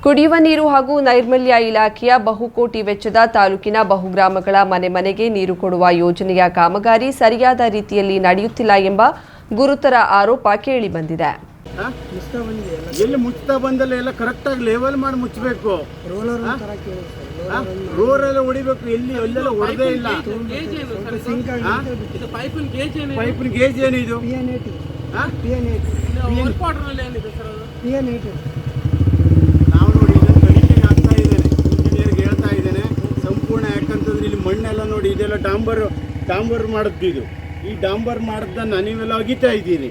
ಕುಡಿಯುವ ನೀರು ಹಾಗೂ ನೈರ್ಮಲ್ಯ ಇಲಾಖೆಯ ಬಹುಕೋಟಿ ವೆಚ್ಚದ ತಾಲೂಕಿನ ಬಹುಗ್ರಾಮಗಳ ಮನೆ ಮನೆಗೆ ನೀರು ಕೊಡುವ ಯೋಜನೆಯ ಕಾಮಗಾರಿ ಸರಿಯಾದ ರೀತಿಯಲ್ಲಿ ನಡೆಯುತ್ತಿಲ್ಲ ಎಂಬ ಗುರುತರ ಆರೋಪ ಕೇಳಿಬಂದಿದೆ? ಎಲ್ಲಿ. ಮುಚ್ಚುತ್ತಾ ಬಂದಲ್ಲ ಎಲ್ಲ ಕರೆಕ್ಟಾಗಿ ಲೆವೆಲ್ ಮಾಡಿ ಮುಚ್ಚಬೇಕು ರೋರ್ ಎಲ್ಲ ಹೊಡಿಬೇಕು. ಎಲ್ಲಿ ಎಲ್ಲೆಲ್ಲ ಹೊಡೆದೇ ಇಲ್ಲ. ಪೈಪಿನ ಗೇಜ್ ಏನು ಪೈಪಿನ ಗೇಜ್ ಏನು ಇದು ಪಿ ಎನ್ ಏಟಿ ಆ? ಪಿ ಎನ್ ಏಟಿ ವರ್ಕ್ ವಾಟರ್ನಲ್ಲಿ ಏನಿದೆ ಸರ್ ಅದು ಪಿ ಎನ್ ಏಟಿ ನಾವು ನೋಡಿ ಇದನ್ನು ತನಿಖೆಗೆ ಆಗ್ತಾ ಇದ್ದೇನೆ ಇಂಜಿನಿಯರ್ಗೆ ಹೇಳ್ತಾ ಇದ್ದೇನೆ ಸಂಪೂರ್ಣ ಯಾಕಂತಂದ್ರೆ ಇಲ್ಲಿ ಮಣ್ಣೆಲ್ಲ ನೋಡಿ ಇದೆಲ್ಲ ಡಾಂಬರ್ ಡಾಂಬರ್ ಮಾಡಿದ್ದು ಇದು. ಈ ಡಾಂಬರ್ ಮಾಡಿದ್ದನ್ನು ನೀವೆಲ್ಲ ಅಗಿತಾ ಇದ್ದೀರಿ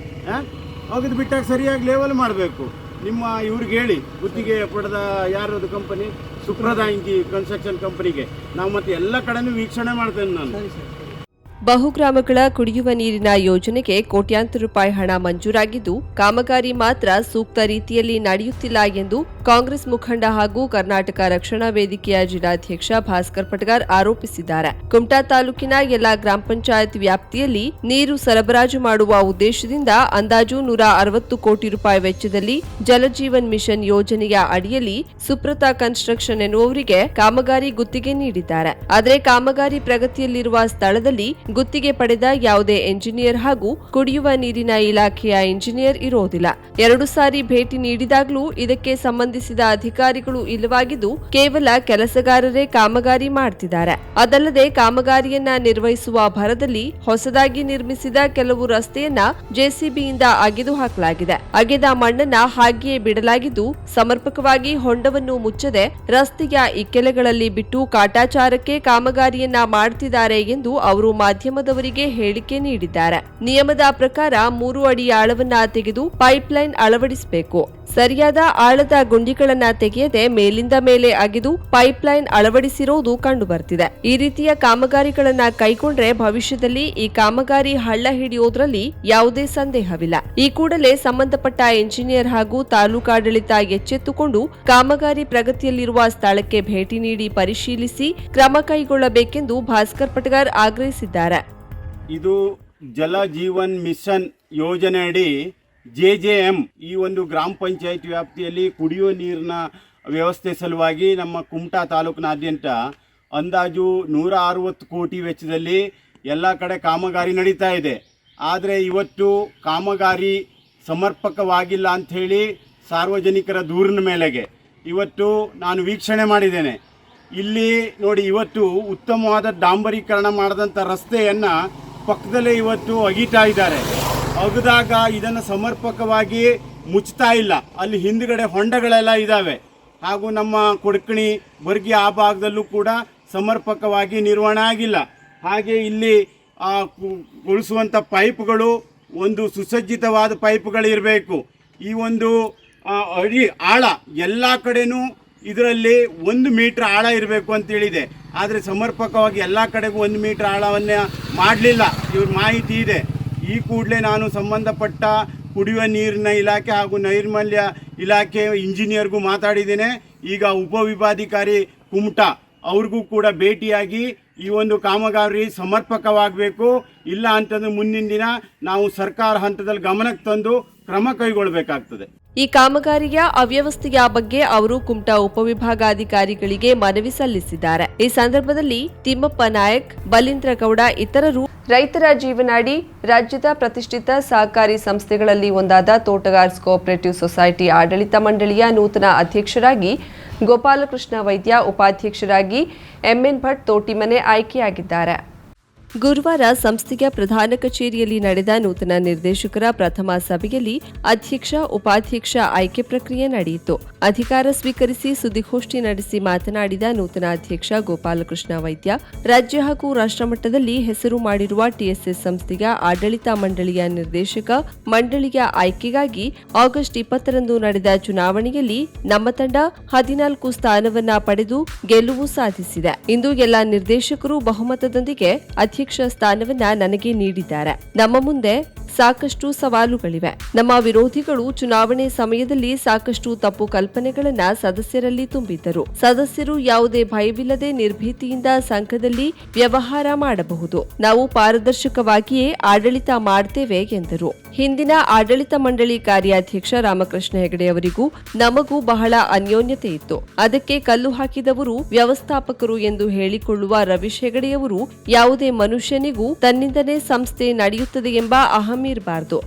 ಅಗಿದು ಬಿಟ್ಟಾಗ ಸರಿಯಾಗಿ ಲೆವೆಲ್ ಮಾಡಬೇಕು. ನಿಮ್ಮ ಇವ್ರಿಗೆ ಹೇಳಿ ಗುತ್ತಿಗೆ ಪಡೆದ ಯಾರದು ಕಂಪನಿ ಸುಪ್ರದಾ ಇಂಜಿ ಕನ್ಸ್ಟ್ರಕ್ಷನ್ ಕಂಪನಿಗೆ ನಾವು ಮತ್ತೆ ಎಲ್ಲ ಕಡೆನೂ ವೀಕ್ಷಣೆ ಮಾಡ್ತೇನೆ ನಾನು. ಬಹುಗ್ರಾಮಗಳ ಕುಡಿಯುವ ನೀರಿನ ಯೋಜನೆಗೆ ಕೋಟ್ಯಾಂತರ ರೂಪಾಯಿ ಹಣ ಮಂಜೂರಾಗಿದ್ದು ಕಾಮಗಾರಿ ಮಾತ್ರ ಸೂಕ್ತ ರೀತಿಯಲ್ಲಿ ನಡೆಯುತ್ತಿಲ್ಲ ಎಂದು ಕಾಂಗ್ರೆಸ್ ಮುಖಂಡ ಹಾಗೂ ಕರ್ನಾಟಕ ರಕ್ಷಣಾ ವೇದಿಕೆಯ ಜಿಲ್ಲಾಧ್ಯಕ್ಷ ಭಾಸ್ಕರ್ ಪಟಗಾರ್ ಆರೋಪಿಸಿದ್ದಾರೆ. ಕುಮಟಾ ತಾಲೂಕಿನ ಎಲ್ಲಾ ಗ್ರಾಮ ಪಂಚಾಯತ್ ವ್ಯಾಪ್ತಿಯಲ್ಲಿ ನೀರು ಸರಬರಾಜು ಮಾಡುವ ಉದ್ದೇಶದಿಂದ ಅಂದಾಜು ನೂರ ಅರವತ್ತು ಕೋಟಿ ರೂಪಾಯಿ ವೆಚ್ಚದಲ್ಲಿ ಜಲಜೀವನ್ ಮಿಷನ್ ಯೋಜನೆಯ ಅಡಿಯಲ್ಲಿ ಸುಪ್ರತಾ ಕನ್ಸ್ಟ್ರಕ್ಷನ್ ಎನ್ನುವವರಿಗೆ ಕಾಮಗಾರಿ ಗುತ್ತಿಗೆ ನೀಡಿದ್ದಾರೆ. ಆದರೆ ಕಾಮಗಾರಿ ಪ್ರಗತಿಯಲ್ಲಿರುವ ಸ್ಥಳದಲ್ಲಿ ಗುತ್ತಿಗೆ ಪಡೆದ ಯಾವುದೇ ಎಂಜಿನಿಯರ್ ಹಾಗೂ ಕುಡಿಯುವ ನೀರಿನ ಇಲಾಖೆಯ ಇಂಜಿನಿಯರ್ ಇರೋದಿಲ್ಲ. ಎರಡು ಸಾರಿ ಭೇಟಿ ನೀಡಿದಾಗಲೂ ಇದಕ್ಕೆ ಸಂಬಂಧಿಸಿದ ಅಧಿಕಾರಿಗಳು ಇಲ್ಲವಾಗಿದ್ದು ಕೇವಲ ಕೆಲಸಗಾರರೇ ಕಾಮಗಾರಿ ಮಾಡ್ತಿದ್ದಾರೆ. ಅದಲ್ಲದೆ ಕಾಮಗಾರಿಯನ್ನ ನಿರ್ವಹಿಸುವ ಭರದಲ್ಲಿ ಹೊಸದಾಗಿ ನಿರ್ಮಿಸಿದ ಕೆಲವು ರಸ್ತೆಯನ್ನ ಜೆಸಿಬಿಯಿಂದ ಅಗೆದು ಹಾಕಲಾಗಿದೆ. ಅಗೆದ ಮಣ್ಣನ್ನ ಹಾಗೆಯೇ ಬಿಡಲಾಗಿದ್ದು ಸಮರ್ಪಕವಾಗಿ ಹೊಂಡವನ್ನು ಮುಚ್ಚದೆ ರಸ್ತೆಯ ಇಕ್ಕೆಲೆಗಳಲ್ಲಿ ಬಿಟ್ಟು ಕಾಟಾಚಾರಕ್ಕೆ ಕಾಮಗಾರಿಯನ್ನ ಮಾಡ್ತಿದ್ದಾರೆ ಎಂದು ಅವರು ಮಾಧ್ಯಮದವರಿಗೆ ಹೇಳಿಕೆ ನೀಡಿದ್ದಾರೆ. ನಿಯಮದ ಪ್ರಕಾರ ಮೂರು ಅಡಿ ಆಳವನ್ನ ತೆಗೆದು ಪೈಪ್ಲೈನ್ ಅಳವಡಿಸಬೇಕು. ಸರಿಯಾದ ಆಳದ ಗುಂಡಿಗಳನ್ನ ತೆಗೆಯದೆ ಮೇಲಿಂದ ಮೇಲೆ ಅಗೆದು ಪೈಪ್ಲೈನ್ ಅಳವಡಿಸಿರುವುದು ಕಂಡುಬರ್ತಿದೆ. ಈ ರೀತಿಯ ಕಾಮಗಾರಿಗಳನ್ನ ಕೈಗೊಂಡ್ರೆ ಭವಿಷ್ಯದಲ್ಲಿ ಈ ಕಾಮಗಾರಿ ಹಳ್ಳ ಹಿಡಿಯೋದ್ರಲ್ಲಿ ಯಾವುದೇ ಸಂದೇಹವಿಲ್ಲ. ಈ ಕೂಡಲೇ ಸಂಬಂಧಪಟ್ಟ ಎಂಜಿನಿಯರ್ ಹಾಗೂ ತಾಲೂಕಾಡಳಿತ ಎಚ್ಚೆತ್ತುಕೊಂಡು ಕಾಮಗಾರಿ ಪ್ರಗತಿಯಲ್ಲಿರುವ ಸ್ಥಳಕ್ಕೆ ಭೇಟಿ ನೀಡಿ ಪರಿಶೀಲಿಸಿ ಕ್ರಮ ಕೈಗೊಳ್ಳಬೇಕೆಂದು ಭಾಸ್ಕರ್ ಪಟಗಾರ್ ಆಗ್ರಹಿಸಿದ್ದಾರೆ. ಇದು ಜಲ ಜೀವನ್ ಮಿಷನ್ ಯೋಜನೆ ಅಡಿ ಜೆ ಜೆ ಎಂ ಈ ಒಂದು ಗ್ರಾಮ ಪಂಚಾಯತ್ ವ್ಯಾಪ್ತಿಯಲ್ಲಿ ಕುಡಿಯುವ ನೀರಿನ ವ್ಯವಸ್ಥೆ ಸಲುವಾಗಿ ನಮ್ಮ ಕುಮಟಾ ತಾಲೂಕಿನಾದ್ಯಂತ ಅಂದಾಜು ನೂರ ಅರವತ್ತು ಕೋಟಿ ವೆಚ್ಚದಲ್ಲಿ ಎಲ್ಲ ಕಡೆ ಕಾಮಗಾರಿ ನಡೀತಾ ಇದೆ. ಆದರೆ ಇವತ್ತು ಕಾಮಗಾರಿ ಸಮರ್ಪಕವಾಗಿಲ್ಲ ಅಂಥೇಳಿ ಸಾರ್ವಜನಿಕರ ದೂರಿನ ಮೇಲೆಗೆ ಇವತ್ತು ನಾನು ವೀಕ್ಷಣೆ ಮಾಡಿದ್ದೇನೆ. ಇಲ್ಲಿ ನೋಡಿ ಇವತ್ತು ಉತ್ತಮವಾದ ಡಾಂಬರೀಕರಣ ಮಾಡಿದಂಥ ರಸ್ತೆಯನ್ನು ಪಕ್ಕದಲ್ಲೇ ಇವತ್ತು ಅಗಿತಾ ಇದ್ದಾರೆ. ಅಗದಾಗ ಇದನ್ನು ಸಮರ್ಪಕವಾಗಿ ಮುಚ್ತಾ ಇಲ್ಲ. ಅಲ್ಲಿ ಹಿಂದ್ಗಡೆ ಹೊಂಡಗಳೆಲ್ಲ ಇದ್ದಾವೆ ಹಾಗೂ ನಮ್ಮ ಕೊಡಕಣಿ ಬರ್ಗಿ ಆ ಭಾಗದಲ್ಲೂ ಕೂಡ ಸಮರ್ಪಕವಾಗಿ ನಿರ್ವಹಣೆ ಆಗಿಲ್ಲ. ಹಾಗೆ ಇಲ್ಲಿ ಗೊಳಿಸುವಂಥ ಪೈಪ್ಗಳು ಒಂದು ಸುಸಜ್ಜಿತವಾದ ಪೈಪ್ಗಳಿರಬೇಕು. ಈ ಒಂದು ಅಡಿ, ಆಳ ಎಲ್ಲ ಕಡೆನೂ ಇದರಲ್ಲಿ ಒಂದು ಮೀಟ್ರ್ ಆಳ ಇರಬೇಕು ಅಂತೇಳಿದೆ ಆದರೆ ಸಮರ್ಪಕವಾಗಿ ಎಲ್ಲ ಕಡೆಗೂ ಒಂದು ಮೀಟ್ರ್ ಆಳವನ್ನು ಮಾಡಲಿಲ್ಲ. ಇವ್ರ ಮಾಹಿತಿ ಇದೆ. ಈ ಕೂಡಲೇ ನಾನು ಸಂಬಂಧಪಟ್ಟ ಕುಡಿಯುವ ನೀರಿನ ಇಲಾಖೆ ಹಾಗೂ ನೈರ್ಮಲ್ಯ ಇಲಾಖೆ ಇಂಜಿನಿಯರ್ಗೂ ಮಾತಾಡಿದ್ದೇನೆ. ಈಗ ಉಪವಿಭಾಧಿಕಾರಿ ಕುಮಟಾ ಅವ್ರಿಗೂ ಕೂಡ ಭೇಟಿಯಾಗಿ ಈ ಒಂದು ಕಾಮಗಾರಿ ಸಮರ್ಪಕವಾಗಬೇಕು. ಇಲ್ಲ ಅಂತಂದ್ರೆ ಮುಂದಿನ ದಿನ ನಾವು ಸರ್ಕಾರ ಹಂತದಲ್ಲಿ ಗಮನಕ್ಕೆ ತಂದು ಕ್ರಮ ಕೈಗೊಳ್ಳಬೇಕಾಗ್ತದೆ. ಈ ಕಾಮಗಾರಿಯ ಅವ್ಯವಸ್ಥೆಯ ಬಗ್ಗೆ ಅವರು ಕುಮಟಾ ಉಪವಿಭಾಗಾಧಿಕಾರಿಗಳಿಗೆ ಮನವಿ ಸಲ್ಲಿಸಿದ್ದಾರೆ. ಈ ಸಂದರ್ಭದಲ್ಲಿ ತಿಮ್ಮಪ್ಪ ನಾಯಕ್, ಬಲೀಂದ್ರಗೌಡ ಇತರರು ರೈತರ ಜೀವನಾಡಿ ರಾಜ್ಯದ ಪ್ರತಿಷ್ಠಿತ ಸಹಕಾರಿ ಸಂಸ್ಥೆಗಳಲ್ಲಿ ಒಂದಾದ ತೋಟಗಾರ್ಸ್ ಕೋಆಪರೇಟಿವ್ ಸೊಸೈಟಿ ಆಡಳಿತ ಮಂಡಳಿಯ ನೂತನ ಅಧ್ಯಕ್ಷರಾಗಿ ಗೋಪಾಲಕೃಷ್ಣ ವೈದ್ಯ, ಉಪಾಧ್ಯಕ್ಷರಾಗಿ ಎಂಎನ್ ಭಟ್ ತೋಟಿಮನೆ ಆಯ್ಕೆಯಾಗಿದ್ದಾರೆ. ಗುರುವಾರ ಸಂಸ್ಥೆಯ ಪ್ರಧಾನ ಕಚೇರಿಯಲ್ಲಿ ನಡೆದ ನೂತನ ನಿರ್ದೇಶಕರ ಪ್ರಥಮ ಸಭೆಯಲ್ಲಿ ಅಧ್ಯಕ್ಷ, ಉಪಾಧ್ಯಕ್ಷ ಆಯ್ಕೆ ಪ್ರಕ್ರಿಯೆ ನಡೆಯಿತು. ಅಧಿಕಾರ ಸ್ವೀಕರಿಸಿ ಸುದ್ದಿಗೋಷ್ಠಿ ನಡೆಸಿ ಮಾತನಾಡಿದ ನೂತನ ಅಧ್ಯಕ್ಷ ಗೋಪಾಲಕೃಷ್ಣ ವೈದ್ಯ, ರಾಜ್ಯ ಹಾಗೂ ರಾಷ್ಟ್ರಮಟ್ಟದಲ್ಲಿ ಹೆಸರು ಮಾಡಿರುವ ಟಿಎಸ್ಎಸ್ ಸಂಸ್ಥೆಯ ಆಡಳಿತ ಮಂಡಳಿಯ ನಿರ್ದೇಶಕ ಮಂಡಳಿಯ ಆಯ್ಕೆಗಾಗಿ ಆಗಸ್ಟ್ ಇಪ್ಪತ್ತರಂದು ನಡೆದ ಚುನಾವಣೆಯಲ್ಲಿ ನಮ್ಮ ತಂಡ ಹದಿನಾಲ್ಕು ಸ್ಥಾನವನ್ನ ಪಡೆದು ಗೆಲುವು ಸಾಧಿಸಿದೆ. ಇಂದು ಎಲ್ಲ ನಿರ್ದೇಶಕರು ಬಹುಮತದೊಂದಿಗೆ ಸ್ಥಾನವನ್ನ ನನಗೆ ನೀಡಿದ್ದಾರೆ. ನಮ್ಮ ಮುಂದೆ ಸಾಕಷ್ಟು ಸವಾಲುಗಳಿವೆ. ನಮ್ಮ ವಿರೋಧಿಗಳು ಚುನಾವಣೆ ಸಮಯದಲ್ಲಿ ಸಾಕಷ್ಟು ತಪ್ಪು ಕಲ್ಪನೆಗಳನ್ನ ಸದಸ್ಯರಲ್ಲಿ ತುಂಬಿದ್ದರು. ಸದಸ್ಯರು ಯಾವುದೇ ಭಯವಿಲ್ಲದೆ ನಿರ್ಭೀತಿಯಿಂದ ಸಂಘದಲ್ಲಿ ವ್ಯವಹಾರ ಮಾಡಬಹುದು. ನಾವು ಪಾರದರ್ಶಕವಾಗಿಯೇ ಆಡಳಿತ ಮಾಡ್ತೇವೆ ಎಂದರು. ಹಿಂದಿನ ಆಡಳಿತ ಮಂಡಳಿ ಕಾರ್ಯಾಧ್ಯಕ್ಷ ರಾಮಕೃಷ್ಣ ಹೆಗಡೆ ಅವರಿಗೂ ನಮಗೂ ಬಹಳ ಅನ್ಯೋನ್ಯತೆ ಇತ್ತು. ಅದಕ್ಕೆ ಕಲ್ಲು ಹಾಕಿದವರು ವ್ಯವಸ್ಥಾಪಕರು ಎಂದು ಹೇಳಿಕೊಳ್ಳುವ ರವೀಶ್ ಹೆಗಡೆಯವರು ಯಾವುದೇ ಮನುಷ್ಯನಿಗೂ ತನ್ನಿಂದಲೇ ಸಂಸ್ಥೆ ನಡೆಯುತ್ತದೆ ಎಂಬ ಅಹಂ ಇರಬಾರದು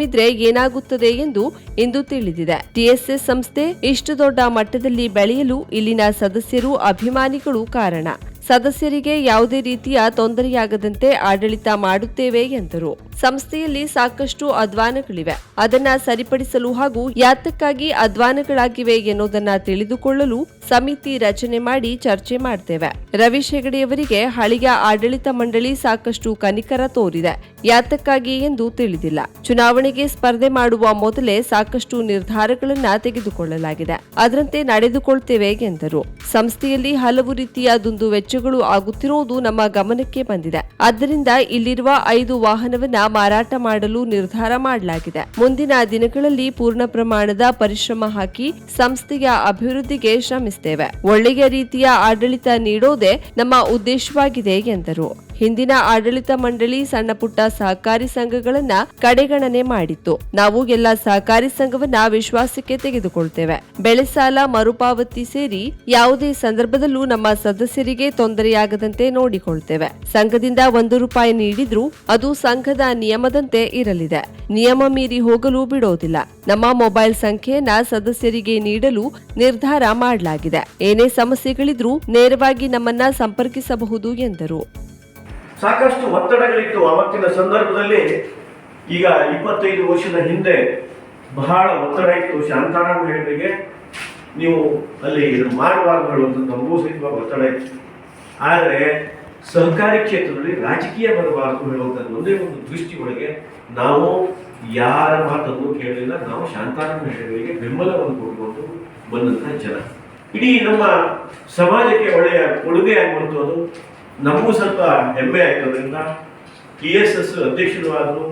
ಇದ್ರೆ ಏನಾಗುತ್ತದೆ ಎಂದು ಇಂದು ತಿಳಿದಿದೆ. ಟಿಎಸ್ಎಸ್ ಸಂಸ್ಥೆ ಇಷ್ಟು ದೊಡ್ಡ ಮಟ್ಟದಲ್ಲಿ ಬೆಳೆಯಲು ಇಲ್ಲಿನ ಸದಸ್ಯರು ಅಭಿಮಾನಿಗಳು ಕಾರಣ. ಸದಸ್ಯರಿಗೆ ಯಾವುದೇ ರೀತಿಯ ತೊಂದರೆಯಾಗದಂತೆ ಆಡಳಿತ ಮಾಡುತ್ತೇವೆ ಎಂದರು. ಸಂಸ್ಥೆಯಲ್ಲಿ ಸಾಕಷ್ಟು ಅಧ್ವಾನಗಳಿವೆ. ಅದನ್ನ ಸರಿಪಡಿಸಲು ಹಾಗೂ ಯಾತಕ್ಕಾಗಿ ಅಧ್ವಾನಗಳಾಗಿವೆ ಎನ್ನುವುದನ್ನ ತಿಳಿದುಕೊಳ್ಳಲು ಸಮಿತಿ ರಚನೆ ಮಾಡಿ ಚರ್ಚೆ ಮಾಡ್ತೇವೆ. ರವಿ ಹೆಗಡೆಯವರಿಗೆ ಹಳೆಯ ಆಡಳಿತ ಮಂಡಳಿ ಸಾಕಷ್ಟು ಕನಿಕರ ತೋರಿದೆ. ಯಾತಕ್ಕಾಗಿ ಎಂದು ತಿಳಿದಿಲ್ಲ. ಚುನಾವಣೆಗೆ ಸ್ಪರ್ಧೆ ಮಾಡುವ ಮೊದಲೇ ಸಾಕಷ್ಟು ನಿರ್ಧಾರಗಳನ್ನ ತೆಗೆದುಕೊಳ್ಳಲಾಗಿದೆ. ಅದರಂತೆ ನಡೆದುಕೊಳ್ತೇವೆ ಎಂದರು. ಸಂಸ್ಥೆಯಲ್ಲಿ ಹಲವು ರೀತಿಯ ದುಂದು ವೆಚ್ಚಗಳು ಆಗುತ್ತಿರುವುದು ನಮ್ಮ ಗಮನಕ್ಕೆ ಬಂದಿದೆ. ಆದ್ದರಿಂದ ಇಲ್ಲಿರುವ ಐದು ವಾಹನವನ್ನ ಮಾರಾಟ ಮಾಡಲು ನಿರ್ಧಾರ ಮಾಡಲಾಗಿದೆ. ಮುಂದಿನ ದಿನಗಳಲ್ಲಿ ಪೂರ್ಣ ಪ್ರಮಾಣದ ಪರಿಶ್ರಮ ಹಾಕಿ ಸಂಸ್ಥೆಯ ಅಭಿವೃದ್ಧಿಗೆ ಶ್ರಮಿಸುತ್ತೇವೆ ಒಳ್ಳೆಯ ರೀತಿಯ ಆಡಳಿತ ನೀಡೋದೇ ನಮ್ಮ ಉದ್ದೇಶವಾಗಿದೆ ಎಂದರು. ಹಿಂದಿನ ಆಡಳಿತ ಮಂಡಳಿ ಸಣ್ಣ ಪುಟ್ಟ ಸಹಕಾರಿ ಸಂಘಗಳನ್ನ ಕಡೆಗಣನೆ ಮಾಡಿತ್ತು. ನಾವು ಎಲ್ಲ ಸಹಕಾರಿ ಸಂಘವನ್ನ ವಿಶ್ವಾಸಕ್ಕೆ ತೆಗೆದುಕೊಳ್ತೇವೆ. ಬೆಳೆ ಸಾಲ, ಮರುಪಾವತಿ ಸೇರಿ ಯಾವುದೇ ಸಂದರ್ಭದಲ್ಲೂ ನಮ್ಮ ಸದಸ್ಯರಿಗೆ ತೊಂದರೆಯಾಗದಂತೆ ನೋಡಿಕೊಳ್ತೇವೆ. ಸಂಘದಿಂದ ಒಂದು ರೂಪಾಯಿ ನೀಡಿದ್ರೂ ಅದು ಸಂಘದ ನಿಯಮದಂತೆ ಇರಲಿದೆ. ನಿಯಮ ಮೀರಿ ಹೋಗಲು ಬಿಡೋದಿಲ್ಲ. ನಮ್ಮ ಮೊಬೈಲ್ ಸಂಖ್ಯೆಯನ್ನ ಸದಸ್ಯರಿಗೆ ನೀಡಲು ನಿರ್ಧಾರ ಮಾಡಲಾಗಿದೆ. ಏನೇ ಸಮಸ್ಯೆಗಳಿದ್ರೂ ನೇರವಾಗಿ ನಮ್ಮನ್ನ ಸಂಪರ್ಕಿಸಬಹುದು ಎಂದರು. ಸಾಕಷ್ಟು ಒತ್ತಡಗಳಿತ್ತು ಆವತ್ತಿನ ಸಂದರ್ಭದಲ್ಲಿ. ಈಗ ಇಪ್ಪತ್ತೈದು ವರ್ಷದ ಹಿಂದೆ ಬಹಳ ಒತ್ತಡ ಇತ್ತು ಶಾಂತಾರಾಮ್ ಹೇಳಿಗೆ ನೀವು ಅಲ್ಲಿ ಮಾಡಬಾರ್ದು ಹೇಳುವಂಥ ನಮಗೂ ಸಹಿತವಾಗಿ ಒತ್ತಡ ಇತ್ತು. ಆದರೆ ಸಹಕಾರಿ ಕ್ಷೇತ್ರದಲ್ಲಿ ರಾಜಕೀಯ ಬರಬಾರದು ಹೇಳುವಂಥದ್ದು ಒಂದೇ ಒಂದು ದೃಷ್ಟಿ ಒಳಗೆ ನಾವು ಯಾರ ಮಾತನ್ನು ಕೇಳಲಿಲ್ಲ. ನಾವು ಶಾಂತಾರಾಮ್ ಹೆಗಡೆಗೆ ಬೆಂಬಲವನ್ನು ಕೊಟ್ಟುಕೊಂಡು ಬಂದಂತಹ ಜನ. ಇಡೀ ನಮ್ಮ ಸಮಾಜಕ್ಕೆ ಒಳ್ಳೆಯ ಕೊಡುಗೆ ಅದು. ನಮಗೂ ಸ್ವಲ್ಪ ಹೆಮ್ಮೆ ಆಯ್ತದ್ರಿಂದ ಟಿ ಎಸ್ ಎಸ್ ಅಧ್ಯಕ್ಷರು ಆದರು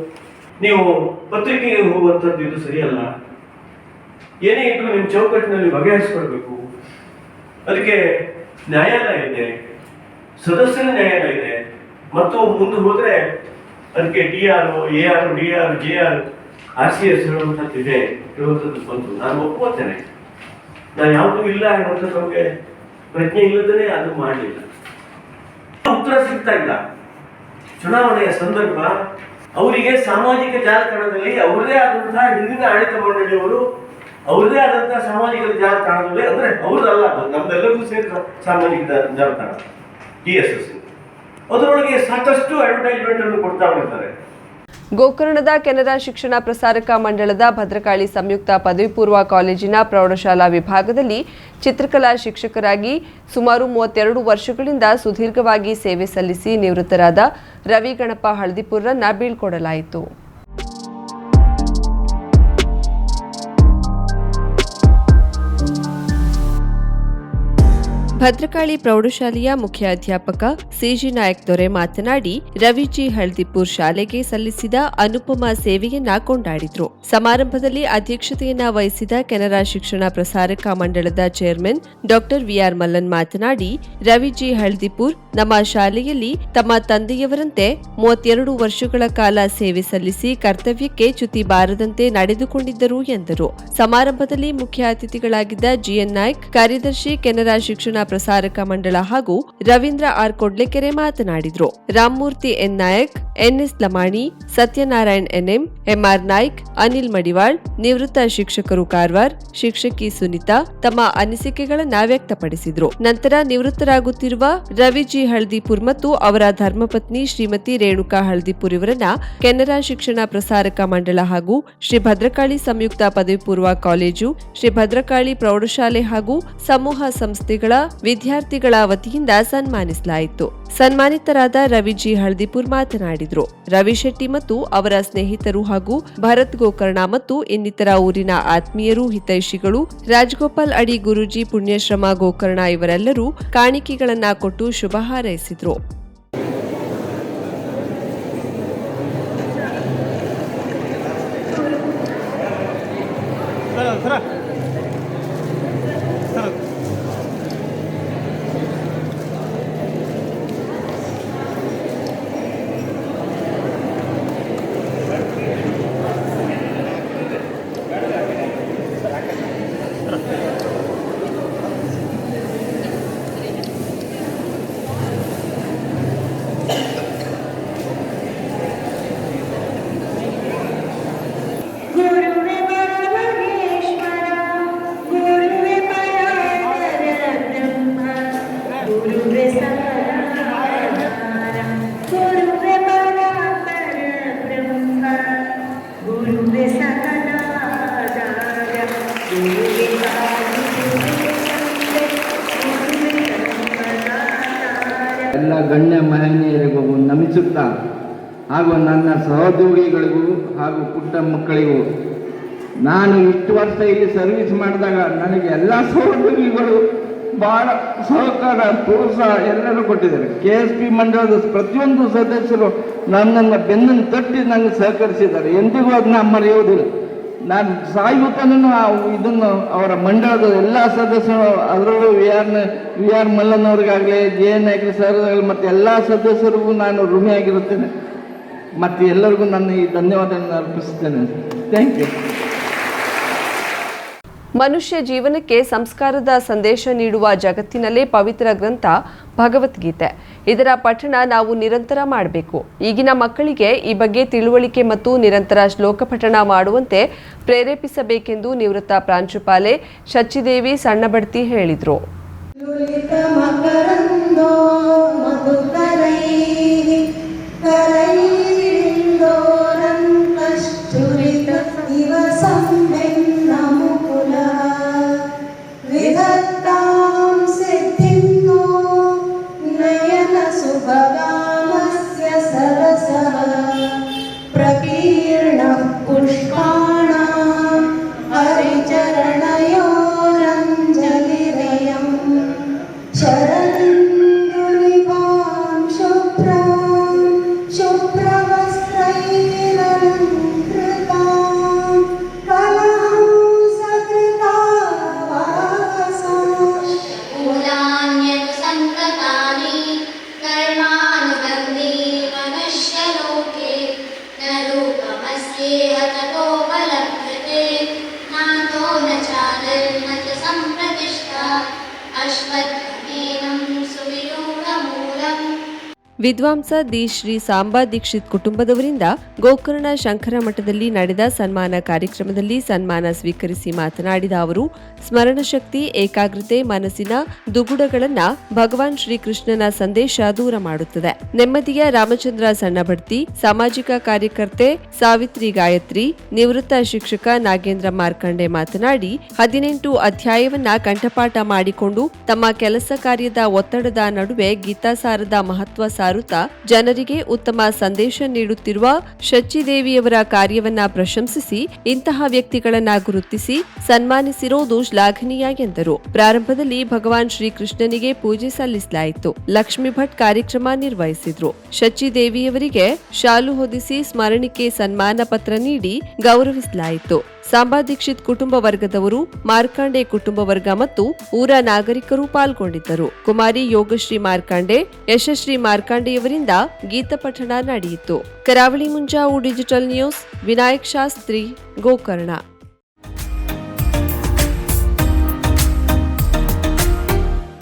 ನೀವು ಪತ್ರಿಕೆಗೆ ಹೋಗುವಂಥದ್ದು ಇದು ಸರಿಯಲ್ಲ. ಏನೇ ಇದ್ರು ನಿಮ್ಮ ಚೌಕಟ್ಟಿನಲ್ಲಿ ಬಗೆಹರಿಸ್ಕೊಳ್ಬೇಕು. ಅದಕ್ಕೆ ನ್ಯಾಯಾಲಯ ಇದೆ, ಸದಸ್ಯರ ನ್ಯಾಯಾಲಯ ಇದೆ. ಮತ್ತು ಮುಂದೆ ಹೋದರೆ ಅದಕ್ಕೆ D R A R D R G R R C S ಹೇಳುವಂಥದ್ದು ಇದೆ ಹೇಳುವಂಥದ್ದು ಬಂತು. ನಾನು ಒಪ್ಕೋತೇನೆ ನಾನು ಯಾವುದೂ ಇಲ್ಲ ಹೇಳುವಂಥದ್ದು ನಮಗೆ ಪ್ರಜ್ಞೆ ಇಲ್ಲದೇ ಅದು ಮಾಡಲಿಲ್ಲ. ಉತ್ತರ ಸಿಗ್ತಾ ಇಲ್ಲ. ಚುನಾವಣೆಯ ಸಂದರ್ಭ ಅವರಿಗೆ ಸಾಮಾಜಿಕ ಜಾಲತಾಣದಲ್ಲಿ ಅವರದೇ ಆದಂತಹ ಹಿಂದಿನ ಆಡಳಿತ ಮಂಡಳಿಯವರು ಅವರದೇ ಆದಂತಹ ಸಾಮಾಜಿಕ ಜಾಲತಾಣದಲ್ಲಿ ಅಂದ್ರೆ ಅವ್ರದಲ್ಲ ನಮ್ದೆಲ್ಲರಿಗೂ ಸೇರಿ ಸಾಮಾಜಿಕ ಜಾಲತಾಣ ಟಿ ಎಸ್ ಎಸ್. ಅದರೊಳಗೆ ಸಾಕಷ್ಟು ಅಡ್ವರ್ಟೈಸ್ಮೆಂಟ್ ಅನ್ನು ಕೊಡ್ತಾ ಹೋಗ್ತಾರೆ ಗೋಕರ್ಣದ ಕೆನರಾ ಶಿಕ್ಷಣ ಪ್ರಸಾರಕ ಮಂಡಳದ ಭದ್ರಕಾಳಿ ಸಂಯುಕ್ತ ಪದವಿ ಪೂರ್ವ ಕಾಲೇಜಿನ ಪ್ರೌಢಶಾಲಾ ವಿಭಾಗದಲ್ಲಿ ಚಿತ್ರಕಲಾ ಶಿಕ್ಷಕರಾಗಿ ಸುಮಾರು ಮೂವತ್ತೆರಡು ವರ್ಷಗಳಿಂದ ಸುದೀರ್ಘವಾಗಿ ಸೇವೆ ಸಲ್ಲಿಸಿ ನಿವೃತ್ತರಾದ ರವಿ ಗಣಪ ಹಳದಿಪುರರನ್ನ ಬೀಳ್ಕೊಡಲಾಯಿತು. ಭದ್ರಕಾಳಿ ಪ್ರೌಢಶಾಲೆಯ ಮುಖ್ಯ ಅಧ್ಯಾಪಕ ಸಿಜಿ ನಾಯಕ್ ದೊರೆ ಮಾತನಾಡಿ, ರವಿಜಿ ಹಳ್ದಿಪುರ್ ಶಾಲೆಗೆ ಸಲ್ಲಿಸಿದ ಅನುಪಮ ಸೇವೆಯನ್ನ ಕೊಂಡಾಡಿದ್ರು. ಸಮಾರಂಭದಲ್ಲಿ ಅಧ್ಯಕ್ಷತೆಯನ್ನ ವಹಿಸಿದ ಕೆನರಾ ಶಿಕ್ಷಣ ಪ್ರಸಾರಕ ಮಂಡಳದ chairman doctor V R Mallan ಮಾತನಾಡಿ, ರವಿಜಿ ಹಳ್ದಿಪುರ್ ನಮ್ಮ ಶಾಲೆಯಲ್ಲಿ ತಮ್ಮ ತಂದೆಯವರಂತೆ ಮೂವತ್ತೆರಡು ವರ್ಷಗಳ ಕಾಲ ಸೇವೆ ಸಲ್ಲಿಸಿ ಕರ್ತವ್ಯಕ್ಕೆ ಚ್ಯುತಿ ಬಾರದಂತೆ ನಡೆದುಕೊಂಡಿದ್ದರು ಎಂದರು. ಸಮಾರಂಭದಲ್ಲಿ ಮುಖ್ಯ ಅತಿಥಿಗಳಾಗಿದ್ದ ಜಿಎನ್ ನಾಯ್ಕ್, ಕಾರ್ಯದರ್ಶಿ, ಕೆನರಾ ಶಿಕ್ಷಣ ಪ್ರಸಾರಕ ಮಂಡಳ ಹಾಗೂ ರವೀಂದ್ರ ಆರ್ ಕೊಡ್ಲೆಕೆರೆ ಮಾತನಾಡಿದ್ರು. Ramamurthy N Nayak, NS Lamani, Satyanarayan NM, MR Naik, Anil Madival, ನಿವೃತ್ತ ಶಿಕ್ಷಕರು ಕಾರವಾರ್, ಶಿಕ್ಷಕಿ ಸುನಿತಾ ತಮ್ಮ ಅನಿಸಿಕೆಗಳನ್ನ ವ್ಯಕ್ತಪಡಿಸಿದ್ರು. ನಂತರ ನಿವೃತ್ತರಾಗುತ್ತಿರುವ ರವಿಜಿ ಹಳ್ದಿಪುರ್ ಮತ್ತು ಅವರ ಧರ್ಮಪತ್ನಿ ಶ್ರೀಮತಿ ರೇಣುಕಾ ಹಳ್ದಿಪುರ್ ಇವರನ್ನ ಕೆನರಾ ಶಿಕ್ಷಣ ಪ್ರಸಾರಕ ಮಂಡಳ ಹಾಗೂ ಶ್ರೀ ಭದ್ರಕಾಳಿ ಸಂಯುಕ್ತ ಪದವಿ ಪೂರ್ವ ಕಾಲೇಜು, ಶ್ರೀ ಭದ್ರಕಾಳಿ ಪ್ರೌಢಶಾಲೆ ಹಾಗೂ ಸಮೂಹ ಸಂಸ್ಥೆಗಳ ವಿದ್ಯಾರ್ಥಿಗಳ ವತಿಯಿಂದ ಸನ್ಮಾನಿಸಲಾಯಿತು. ಸನ್ಮಾನಿತರಾದ ರವಿಜಿ ಹಳ್ದಿಪುರ್ ಮಾತನಾಡಿದರು. ರವಿ ಶೆಟ್ಟಿ ಮತ್ತು ಅವರ ಸ್ನೇಹಿತರು ಹಾಗೂ ಭರತ್ ಗೋಕರ್ಣ ಮತ್ತು ಇನ್ನಿತರ ಊರಿನ ಆತ್ಮೀಯರು, ಹಿತೈಷಿಗಳು, ರಾಜಗೋಪಾಲ್ ಅಡಿ ಗುರುಜಿ, ಪುಣ್ಯಶ್ರಮ ಗೋಕರ್ಣ ಇವರೆಲ್ಲರೂ ಕಾಣಿಕೆಗಳನ್ನ ಕೊಟ್ಟು ಶುಭ ಹಾರೈಸಿದ್ರು. ಗಣ್ಯ ಮಹನೀಯರಿಗೂ ನಮಿಸುತ್ತಾ ಹಾಗೂ ನನ್ನ ಸಹೋದ್ಯೋಗಿಗಳಿಗೂ ಹಾಗೂ ಪುಟ್ಟ ಮಕ್ಕಳಿಗೂ ನಾನು ಇಷ್ಟು ವರ್ಷ ಇಲ್ಲಿ ಸರ್ವಿಸ್ ಮಾಡಿದಾಗ ನನಗೆ ಎಲ್ಲ ಸಹೋದ್ಯೋಗಿಗಳು ಬಹಳ ಸಹಕಾರ, ಪ್ರೋತ್ಸಾಹ ಎಲ್ಲರೂ ಕೊಟ್ಟಿದ್ದಾರೆ. ಕೆ ಎಸ್ ಪಿ ಮಂಡಳದ ಪ್ರತಿಯೊಂದು ಸದಸ್ಯರು ನನ್ನನ್ನು ಬೆನ್ನನ್ನು ತಟ್ಟಿ ನನಗೆ ಸಹಕರಿಸಿದ್ದಾರೆ. ಎಂದಿಗೂ ಅದನ್ನ ಮರೆಯುವುದಿಲ್ಲ. ನಾನು ಸಾಯುವ ಇದನ್ನು ಅವರ ಮಂಡಳದ ಎಲ್ಲ ಸದಸ್ಯರು, ಅದರಲ್ಲೂ ವಿ ಆರ್ ವಿ ಆರ್ ಮಲ್ಲನವ್ರಿಗಾಗಲಿ, ಜೆ ಎನ್ ನಾಯ್ಕರ್ ಸರ್ ಮತ್ತು ಎಲ್ಲ ಸದಸ್ಯರಿಗೂ ನಾನು ಋಣಿಯಾಗಿರುತ್ತೇನೆ. ಮತ್ತು ಎಲ್ಲರಿಗೂ ನನ್ನ ಈ ಧನ್ಯವಾದವನ್ನು ಅರ್ಪಿಸುತ್ತೇನೆ. ಥ್ಯಾಂಕ್ ಯು ಮನುಷ್ಯ ಜೀವನಕ್ಕೆ ಸಂಸ್ಕಾರದ ಸಂದೇಶ ನೀಡುವ ಜಗತ್ತಿನಲ್ಲೇ ಪವಿತ್ರ ಗ್ರಂಥ ಭಗವದ್ಗೀತೆ. ಇದರ ಪಠಣ ನಾವು ನಿರಂತರ ಮಾಡಬೇಕು. ಈಗಿನ ಮಕ್ಕಳಿಗೆ ಈ ಬಗ್ಗೆ ತಿಳುವಳಿಕೆ ಮತ್ತು ನಿರಂತರ ಶ್ಲೋಕ ಪಠಣ ಮಾಡುವಂತೆ ಪ್ರೇರೇಪಿಸಬೇಕೆಂದು ನಿವೃತ್ತ ಪ್ರಾಂಶುಪಾಲೆ ಶಚಿದೇವಿ ಸಣ್ಣಬಡ್ತಿ ಹೇಳಿದರು. ವಿದ್ವಾಂಸ ದಿ ಶ್ರೀ ಸಾಂಬಾ ದೀಕ್ಷಿತ್ ಕುಟುಂಬದವರಿಂದ ಗೋಕರ್ಣ ಶಂಕರ ಮಠದಲ್ಲಿ ನಡೆದ ಸನ್ಮಾನ ಕಾರ್ಯಕ್ರಮದಲ್ಲಿ ಸನ್ಮಾನ ಸ್ವೀಕರಿಸಿ ಮಾತನಾಡಿದ ಅವರು, ಸ್ಮರಣಶಕ್ತಿ, ಏಕಾಗ್ರತೆ, ಮನಸ್ಸಿನ ದುಗುಡಗಳನ್ನ ಭಗವಾನ್ ಶ್ರೀಕೃಷ್ಣನ ಸಂದೇಶ ದೂರ ಮಾಡುತ್ತದೆ. ನೆಮ್ಮದಿಯ ರಾಮಚಂದ್ರ ಸಣ್ಣಭಡ್ತಿ, ಸಾಮಾಜಿಕ ಕಾರ್ಯಕರ್ತೆ ಸಾವಿತ್ರಿ ಗಾಯತ್ರಿ, ನಿವೃತ್ತ ಶಿಕ್ಷಕ ನಾಗೇಂದ್ರ ಮಾರ್ಕಂಡೆ ಮಾತನಾಡಿ, ಹದಿನೆಂಟು ಅಧ್ಯಾಯವನ್ನ ಕಂಠಪಾಠ ಮಾಡಿಕೊಂಡು ತಮ್ಮ ಕೆಲಸ ಕಾರ್ಯದ ಒತ್ತಡದ ನಡುವೆ ಗೀತಾಸಾರದ ಮಹತ್ವ ಸಾರುತ್ತಾ ಜನರಿಗೆ ಉತ್ತಮ ಸಂದೇಶ ನೀಡುತ್ತಿರುವ ಶಚಿದೇವಿಯವರ ಕಾರ್ಯವನ್ನ ಪ್ರಶಂಸಿಸಿ ಇಂತಹ ವ್ಯಕ್ತಿಗಳನ್ನ ಗುರುತಿಸಿ ಸನ್ಮಾನಿಸಿರುವುದು ಶ್ಲಾಘನೀಯ ಎಂದರು. ಪ್ರಾರಂಭದಲ್ಲಿ ಭಗವಾನ್ ಶ್ರೀಕೃಷ್ಣನಿಗೆ ಪೂಜೆ ಸಲ್ಲಿಸಲಾಯಿತು. ಲಕ್ಷ್ಮೀ ಭಟ್ ಕಾರ್ಯಕ್ರಮ ನಿರ್ವಹಿಸಿದ್ರು. ಶಚಿದೇವಿಯವರಿಗೆ ಶಾಲು ಹೊದಿಸಿ ಸ್ಮರಣಿಕೆ ಸನ್ಮಾನ ಪತ್ರ ನೀಡಿ ಗೌರವಿಸಲಾಯಿತು. ಸಾಂಬಾ ದೀಕ್ಷಿತ್ ಕುಟುಂಬ ವರ್ಗದವರು, ಮಾರ್ಕಾಂಡೆ ಕುಟುಂಬ ವರ್ಗ ಮತ್ತು ಊರ ನಾಗರಿಕರು ಪಾಲ್ಗೊಂಡಿದ್ದರು. ಕುಮಾರಿ ಯೋಗಶ್ರೀ ಮಾರ್ಕಾಂಡೆ, ಯಶಶ್ರೀ ಮಾರ್ಕಾಂಡೆಯವರಿಂದ ಗೀತಪಠಣ ನಡೆಯಿತು. Karavali Munjavu digital news, Vinayak Shastri, Gokarna.